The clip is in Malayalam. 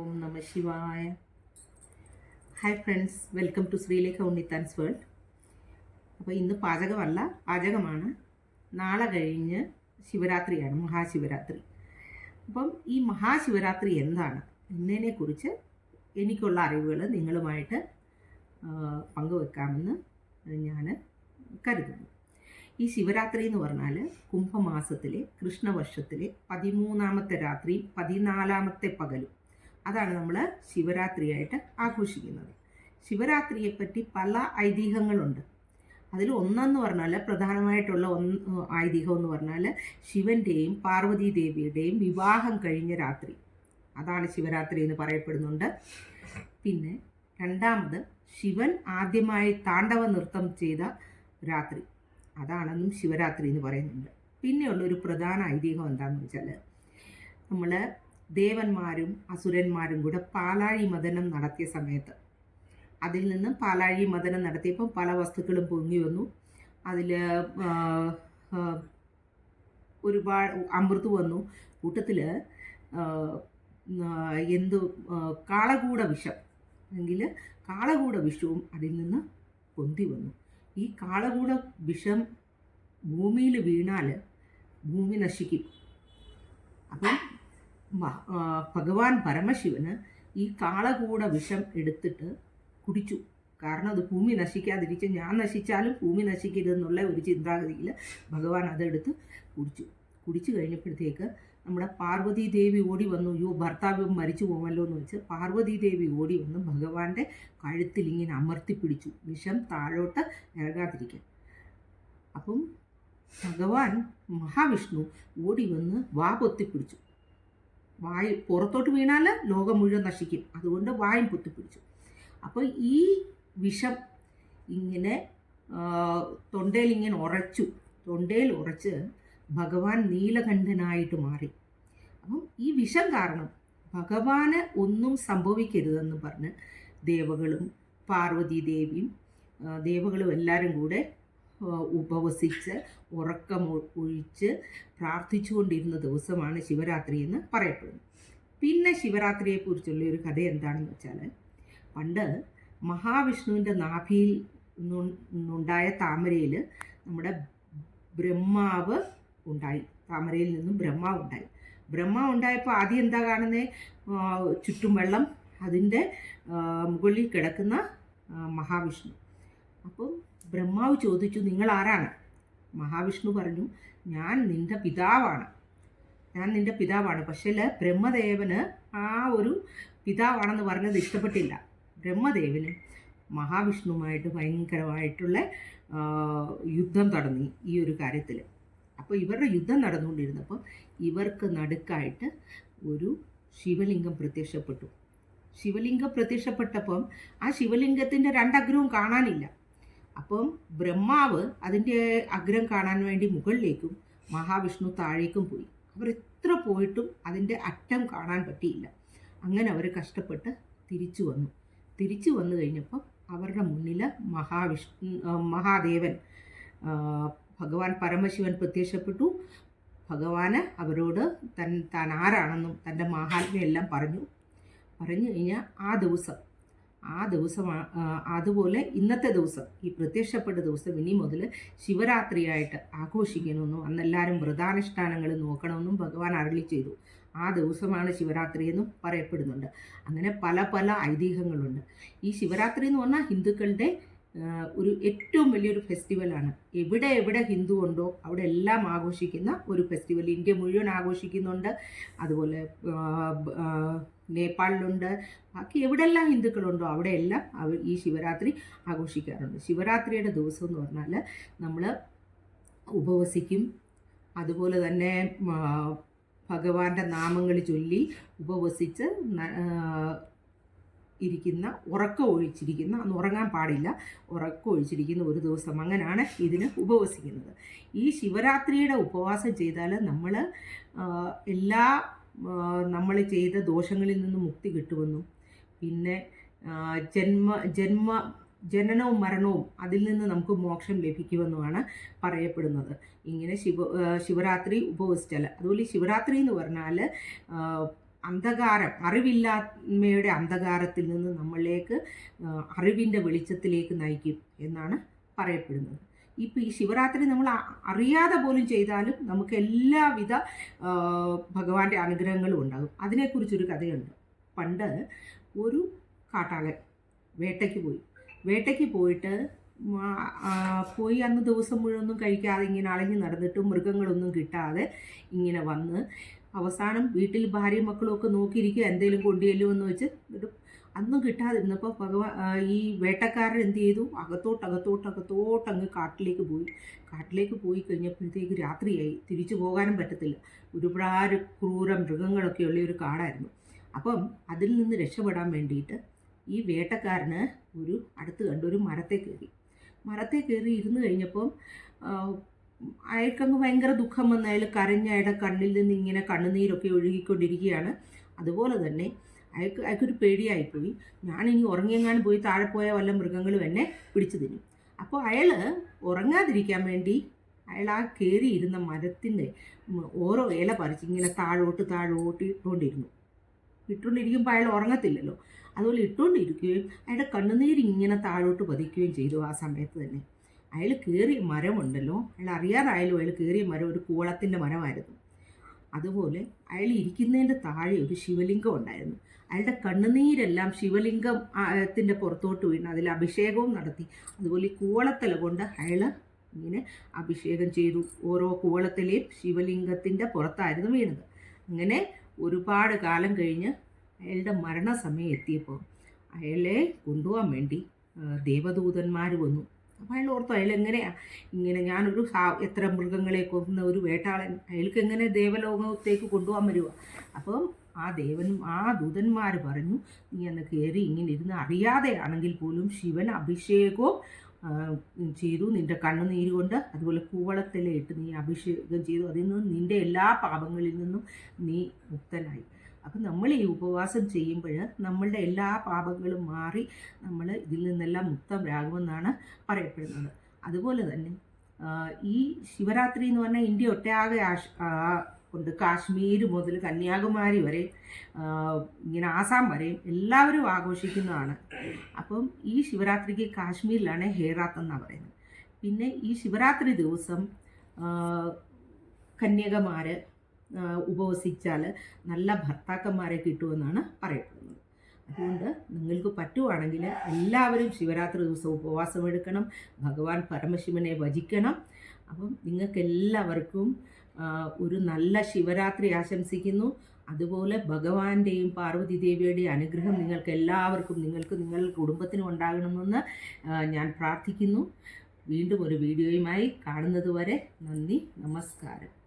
ഓം നമ ശിവായ. Hi friends welcome to Sreelekha Unnithan's world. അപ്പോൾ ഇന്ന് പാചകമല്ല പാചകമാണ്. നാളെ കഴിഞ്ഞ് ശിവരാത്രിയാണ് മഹാശിവരാത്രി. അപ്പം ഈ മഹാശിവരാത്രി എന്താണ്? എന്നതിനെക്കുറിച്ച് എനിക്കുള്ള അറിവുകൾ നിങ്ങളുമായിട്ട് പങ്കുവെക്കാമെന്ന് ഞാൻ കരുതുന്നു. ഈ ശിവരാത്രി എന്ന് പറഞ്ഞാൽ കുംഭമാസത്തിലെ കൃഷ്ണവർഷത്തിലെ പതിമൂന്നാമത്തെ രാത്രി പതിനാലാമത്തെ പകലും. അതാണ് നമ്മൾ ശിവരാത്രിയായിട്ട് ആഘോഷിക്കുന്നത്. ശിവരാത്രിയെപ്പറ്റി പല ഐതിഹ്യങ്ങളുണ്ട്. അതിൽ ഒന്നെന്ന് പറഞ്ഞാൽ പ്രധാനമായിട്ടുള്ള ഒന്ന് ഐതിഹ്യം എന്ന് പറഞ്ഞാൽ ശിവന്റെയും പാർവതി ദേവിയുടെയും വിവാഹം കഴിഞ്ഞ രാത്രി. അതാണ് ശിവരാത്രി എന്ന് പറയപ്പെടുന്നുണ്ട്. പിന്നെ രണ്ടാമത് ശിവൻ ആദ്യമായി താണ്ഡവ നൃത്തം ചെയ്ത രാത്രി. അതാണെന്നും ശിവരാത്രി എന്ന് പറയുന്നുണ്ട്. പിന്നെയുള്ളൊരു പ്രധാന ഐതിഹ്യം എന്താണെന്ന് വെച്ചാൽ നമ്മൾ ദേവന്മാരും അസുരന്മാരും കൂടെ പാലാഴി മദനം നടത്തിയ സമയത്ത്. അതിൽ നിന്നും പാലാഴി മദനം നടത്തിയപ്പോൾ പല വസ്തുക്കളും പൊങ്ങി വന്നു. അതിൽ ഒരുപാട് അമൃത് വന്നു. കൂട്ടത്തിൽ എന്ത് കാളകൂട വിഷം. അല്ലെങ്കിൽ കാളകൂട വിഷവും അതിൽ നിന്ന് പൊന്തി വന്നു. ഈ കാളകൂട വിഷം ഭൂമിയിൽ വീണാൽ ഭൂമി നശിക്കും. അപ്പം ഭഗവാൻ പരമശിവന് ഈ കാളകൂട വിഷം എടുത്തിട്ട് കുടിച്ചു. കാരണം അത് ഭൂമി നശിക്കാതിരിച്ച് ഞാൻ നശിച്ചാലും ഭൂമി നശിക്കരുതെന്നുള്ള ഒരു ചിന്താഗതിയിൽ ഭഗവാൻ അതെടുത്ത് കുടിച്ചു. കുടിച്ചു കഴിഞ്ഞപ്പോഴത്തേക്ക് നമ്മുടെ പാർവതി ദേവി ഓടി വന്നു. യോ ഭർത്താവ് മരിച്ചു പോകുമല്ലോ എന്ന് വെച്ച് പാർവതി ദേവി ഓടി വന്ന് ഭഗവാന്റെ കഴുത്തിൽ ഇങ്ങനെ അമർത്തി പിടിച്ചു. വിഷം താഴോട്ട് ഇറങ്ങാതിരിക്കാൻ. അപ്പം ഭഗവാൻ മഹാവിഷ്ണു ഓടി വന്ന് വാ പൊത്തിപ്പിടിച്ചു വായ് പുറത്തോട്ട് വീണാൽ ലോകം മുഴുവൻ നശിക്കും. അതുകൊണ്ട് വായും പൊത്തിപ്പിടിച്ചു. അപ്പോൾ ഈ വിഷം ഇങ്ങനെ തൊണ്ടയിൽ ഇങ്ങനെ ഉറച്ചു തൊണ്ടയിൽ ഉറച്ച് ഭഗവാൻ നീലകണ്ഠനായിട്ട് മാറി. അപ്പം ഈ വിഷം കാരണം ഭഗവാന് ഒന്നും സംഭവിക്കരുതെന്ന് പറഞ്ഞ് ദേവകളും പാർവതി ദേവിയും ദേവകളും എല്ലാവരും കൂടെ ഉപവസിച്ച് ഉറക്കം ഒഴിച്ച് പ്രാർത്ഥിച്ചുകൊണ്ടിരുന്ന ദിവസമാണ് ശിവരാത്രി എന്ന് പറയപ്പെടുന്നു പിന്നെ ശിവരാത്രിയെക്കുറിച്ചുള്ള ഒരു കഥ എന്താണെന്ന് വെച്ചാൽ പണ്ട് മഹാവിഷ്ണുവിന്റെ നാഭിയിൽ നിന്നു- നിന്നുണ്ടായ താമരയിൽ നമ്മുടെ ബ്രഹ്മാവ് ഉണ്ടായി. താമരയിൽ നിന്നും ബ്രഹ്മാവ് ഉണ്ടായി. ബ്രഹ്മാവ് ഉണ്ടായപ്പോൾ ആദ്യം എന്താ കാണുന്നത് ചുറ്റും വെള്ളം അതിന്റെ മുകളിൽ കിടക്കുന്ന മഹാവിഷ്ണു. അപ്പം ബ്രഹ്മാവ് ചോദിച്ചു നിങ്ങൾ ആരാണ് മഹാവിഷ്ണു പറഞ്ഞു ഞാൻ നിന്റെ പിതാവാണ്. ഞാൻ നിന്റെ പിതാവാണ്. പക്ഷേ ബ്രഹ്മദേവന് ആ ഒരു പിതാവാണെന്ന് പറഞ്ഞത് ഇഷ്ടപ്പെട്ടില്ല. ബ്രഹ്മദേവനും മഹാവിഷ്ണുവുമായിട്ട് ഭയങ്കരമായിട്ടുള്ള യുദ്ധം തുടങ്ങി ഈ ഒരു കാര്യത്തിൽ അപ്പോൾ ഇവരുടെ യുദ്ധം നടന്നുകൊണ്ടിരുന്നപ്പോൾ ഇവർക്ക് നടുക്കായിട്ട് ഒരു ശിവലിംഗം പ്രത്യക്ഷപ്പെട്ടു. ശിവലിംഗം പ്രത്യക്ഷപ്പെട്ടപ്പം ആ ശിവലിംഗത്തിന്റെ രണ്ടഗ്രവും കാണാനില്ല. അപ്പം ബ്രഹ്മാവ് അതിന്റെ അഗ്രം കാണാൻ വേണ്ടി മുകളിലേക്കും മഹാവിഷ്ണു താഴേക്കും പോയി. അവർ എത്ര പോയിട്ടും അതിന്റെ അറ്റം കാണാൻ പറ്റിയില്ല. അങ്ങനെ അവർ കഷ്ടപ്പെട്ട് തിരിച്ചു വന്നു. തിരിച്ചു വന്നു കഴിഞ്ഞപ്പം അവരുടെ മുന്നിൽ മഹാവിഷ്ണു മഹാദേവൻ ഭഗവാൻ പരമശിവൻ പ്രത്യക്ഷപ്പെട്ടു. ഭഗവാന് അവരോട് തൻ താൻ ആരാണെന്നും തന്റെ മാഹാത്മ്യം എല്ലാം പറഞ്ഞു. പറഞ്ഞു കഴിഞ്ഞാൽ ആ ദിവസം ആ ദിവസം ആ- ആ, അതുപോലെ ഇന്നത്തെ ദിവസം ഈ പ്രത്യക്ഷപ്പെട്ട ദിവസം ഇനി മുതൽ ശിവരാത്രിയായിട്ട് ആഘോഷിക്കണമെന്നും അന്നെല്ലാവരും വ്രതാനുഷ്ഠാനങ്ങൾ നോക്കണമെന്നും ഭഗവാൻ അരളി ചെയ്തു. ആ ദിവസമാണ് ശിവരാത്രി എന്നും പറയപ്പെടുന്നുണ്ട്. അങ്ങനെ പല പല ഐതിഹ്യങ്ങളുണ്ട്. ഈ ശിവരാത്രി എന്ന് പറഞ്ഞാൽ ഹിന്ദുക്കളുടെ ഒരു ഏറ്റവും വലിയൊരു ഫെസ്റ്റിവലാണ്. എവിടെ എവിടെ ഹിന്ദു ഉണ്ടോ അവിടെ എല്ലാം ആഘോഷിക്കുന്ന ഒരു ഫെസ്റ്റിവൽ. ഇന്ത്യ മുഴുവൻ ആഘോഷിക്കുന്നുണ്ട്. അതുപോലെ നേപ്പാളിലുണ്ട്. ബാക്കി എവിടെല്ലാം ഹിന്ദുക്കളുണ്ടോ അവിടെയെല്ലാം അവർ ഈ ശിവരാത്രി ആഘോഷിക്കാറുണ്ട്. ശിവരാത്രിയുടെ ദിവസം എന്ന് പറഞ്ഞാൽ നമ്മൾ ഉപവസിക്കും. അതുപോലെ തന്നെ ഭഗവാന്റെ നാമങ്ങൾ ചൊല്ലി ഉപവസിച്ച് ഇരിക്കുന്ന ഉറക്കം ഒഴിച്ചിരിക്കുന്ന അന്ന് ഉറങ്ങാൻ പാടില്ല ഉറക്കം ഒഴിച്ചിരിക്കുന്ന ഒരു ദിവസം അങ്ങനെയാണ് ഇതിന് ഉപവസിക്കുന്നത്. ഈ ശിവരാത്രിയുടെ ഉപവാസം ചെയ്താൽ നമ്മൾ എല്ലാ നമ്മൾ ചെയ്ത ദോഷങ്ങളിൽ നിന്നും മുക്തി കിട്ടുമെന്നും പിന്നെ ജന്മ ജന്മ ജനനവും മരണവും അതിൽ നിന്ന് നമുക്ക് മോക്ഷം ലഭിക്കുമെന്നുമാണ് പറയപ്പെടുന്നത്. ഇങ്ങനെ ശിവ ശിവരാത്രി ഉപവസിച്ചാൽ അതുപോലെ ശിവരാത്രി എന്ന് പറഞ്ഞാൽ അന്ധകാരം അറിവില്ലായ്മയുടെ അന്ധകാരത്തിൽ നിന്ന് നമ്മളിലേക്ക് അറിവിന്റെ വെളിച്ചത്തിലേക്ക് നയിക്കും എന്നാണ് പറയപ്പെടുന്നത്. ഇപ്പം ഈ ശിവരാത്രി നമ്മൾ അറിയാതെ പോലും ചെയ്താലും നമുക്ക് എല്ലാവിധ ഭഗവാന്റെ അനുഗ്രഹങ്ങളും ഉണ്ടാകും. അതിനെക്കുറിച്ചൊരു കഥയുണ്ട്. പണ്ട് ഒരു കാട്ടാളൻ വേട്ടയ്ക്ക് പോയി. വേട്ടയ്ക്ക് പോയിട്ട് പോയി അന്ന് ദിവസം മുഴുവനും കഴിക്കാതെ ഇങ്ങനെ അലഞ്ഞു നടന്നിട്ട് മൃഗങ്ങളൊന്നും കിട്ടാതെ ഇങ്ങനെ വന്ന് അവസാനം വീട്ടിൽ ഭാര്യയും മക്കളും ഒക്കെ നോക്കിയിരിക്കുക എന്തെങ്കിലും കൊണ്ടുചെല്ലുമെന്ന് വെച്ച് എന്നിട്ട് അന്നും കിട്ടാതിരുന്നപ്പോൾ ഭഗവാൻ ഈ വേട്ടക്കാരൻ എന്ത് ചെയ്തു? അകത്തോട്ട് അകത്തോട്ട് അകത്തോട്ട് അങ്ങ് കാട്ടിലേക്ക് പോയി. കാട്ടിലേക്ക് പോയി കഴിഞ്ഞപ്പോഴത്തേക്ക് രാത്രിയായി. തിരിച്ചു പോകാനും പറ്റത്തില്ല. ഒരുപാട് ക്രൂര മൃഗങ്ങളൊക്കെയുള്ള ഒരു കാടായിരുന്നു. അപ്പം അതിൽ നിന്ന് രക്ഷപ്പെടാൻ വേണ്ടിയിട്ട് ഈ വേട്ടക്കാരന് ഒരു അടുത്ത് കണ്ട ഒരു മരത്തെ കയറി. മരത്തെ കയറി ഇരുന്ന് കഴിഞ്ഞപ്പം അയാൾക്കങ്ങ് ഭയങ്കര ദുഃഖം വന്ന് അയാൾ കരഞ്ഞ അയാളുടെ കണ്ണിൽ നിന്ന് ഇങ്ങനെ കണ്ണുനീരൊക്കെ ഒഴുകിക്കൊണ്ടിരിക്കുകയാണ്. അതുപോലെ തന്നെ അയാൾക്ക് അയാൾക്കൊരു പേടിയായിപ്പോയി. ഞാനിനി ഉറങ്ങിയെങ്ങാനും പോയി താഴെ പോയ വല്ല മൃഗങ്ങളും എന്നെ പിടിച്ചു തിന്നും. അപ്പോൾ അയാൾ ഉറങ്ങാതിരിക്കാൻ വേണ്ടി അയാൾ ആ കയറിയിരുന്ന മരത്തിന്റെ ഓരോ ഇല പറിച്ച് ഇങ്ങനെ താഴോട്ട് താഴോട്ട് ഇട്ടുകൊണ്ടിരുന്നു. ഇട്ടുകൊണ്ടിരിക്കുമ്പോൾ അയാൾ ഉറങ്ങത്തില്ലല്ലോ. അതുപോലെ ഇട്ടുകൊണ്ടിരിക്കുകയും അയാളുടെ കണ്ണുനീര് ഇങ്ങനെ താഴോട്ട് പതിക്കുകയും ചെയ്തു ആ സമയത്ത് തന്നെ. അയാൾ കയറിയ മരമുണ്ടല്ലോ. അയാൾ അറിയാറായാലും അയാൾ കയറിയ മരം ഒരു കൂളത്തിന്റെ മരമായിരുന്നു. അതുപോലെ അയാൾ ഇരിക്കുന്നതിന്റെ താഴെ ഒരു ശിവലിംഗം ഉണ്ടായിരുന്നു. അയാളുടെ കണ്ണുനീരെല്ലാം ശിവലിംഗം ത്തിന്റെ പുറത്തോട്ട് വീണ് അതിൽ അഭിഷേകവും നടത്തി. അതുപോലെ ഈ കൂവളത്തല കൊണ്ട് അയാൾ ഇങ്ങനെ അഭിഷേകം ചെയ്തു. ഓരോ കൂവളത്തിലെയും ശിവലിംഗത്തിന്റെ പുറത്തായിരുന്നു വീണത്. അങ്ങനെ ഒരുപാട് കാലം കഴിഞ്ഞ് അയാളുടെ മരണസമയം എത്തിയപ്പോൾ അയാളെ കൊണ്ടുപോകാൻ വേണ്ടി ദേവദൂതന്മാർ വന്നു. അപ്പോൾ അയാൾ ഓർത്തു അയാൾ എങ്ങനെയാണ് ഇങ്ങനെ ഞാനൊരു എത്ര മൃഗങ്ങളെ കൊന്ന ഒരു വേട്ടാളൻ അയാൾക്ക് എങ്ങനെ ദേവലോകത്തേക്ക് കൊണ്ടുപോകാൻ വരുക അപ്പം ആ ദേവനും ആ ദൂതന്മാർ പറഞ്ഞു നീ അന്ന് കയറി ഇങ്ങനെ ഇരുന്ന് അറിയാതെയാണെങ്കിൽ പോലും ശിവൻ അഭിഷേകവും ചെയ്തു നിന്റെ കണ്ണുനീര് കൊണ്ട്. അതുപോലെ കൂവളത്തിലിട്ട് നീ അഭിഷേകം ചെയ്തു. അതിൽ നിന്ന് നിന്റെ എല്ലാ പാപങ്ങളിൽ നിന്നും നീ മുക്തനായി. അപ്പം നമ്മൾ ഈ ഉപവാസം ചെയ്യുമ്പോൾ നമ്മളുടെ എല്ലാ പാപങ്ങളും മാറി നമ്മൾ ഇതിൽ നിന്നെല്ലാം മുക്തരാകുമെന്നാണ് പറയപ്പെടുന്നത്. അതുപോലെ തന്നെ ഈ ശിവരാത്രി എന്ന് പറഞ്ഞാൽ ഇന്ത്യ ഒട്ടാകെ ആശ് ഉണ്ട്. കാശ്മീർ മുതൽ കന്യാകുമാരി വരെ ഇങ്ങനെ ആസാം വരെയും എല്ലാവരും ആഘോഷിക്കുന്നതാണ്. അപ്പം ഈ ശിവരാത്രിക്ക് കാശ്മീരിലാണ് ഹേറാത്ത് എന്നാണ് പറയുന്നത്. പിന്നെ ഈ ശിവരാത്രി ദിവസം കന്യകമാർ ഉപവസിച്ചാൽ നല്ല ഭർത്താക്കന്മാരെ കിട്ടുമെന്നാണ് പറയപ്പെടുന്നത്. അതുകൊണ്ട് നിങ്ങൾക്ക് പറ്റുവാണെങ്കിൽ എല്ലാവരും ശിവരാത്രി ദിവസം ഉപവാസം എടുക്കണം ഭഗവാൻ പരമശിവനെ വചിക്കണം അപ്പം നിങ്ങൾക്ക് എല്ലാവർക്കും ഒരു നല്ല ശിവരാത്രി ആശംസിക്കുന്നു. അതുപോലെ ഭഗവാന്റെയും പാർവതി ദേവിയുടെയും അനുഗ്രഹം നിങ്ങൾക്ക് എല്ലാവർക്കും നിങ്ങൾക്ക് നിങ്ങളുടെ കുടുംബത്തിനും ഉണ്ടാകണമെന്ന് ഞാൻ പ്രാർത്ഥിക്കുന്നു. വീണ്ടും ഒരു വീഡിയോയുമായി കാണുന്നതുവരെ നന്ദി നമസ്കാരം.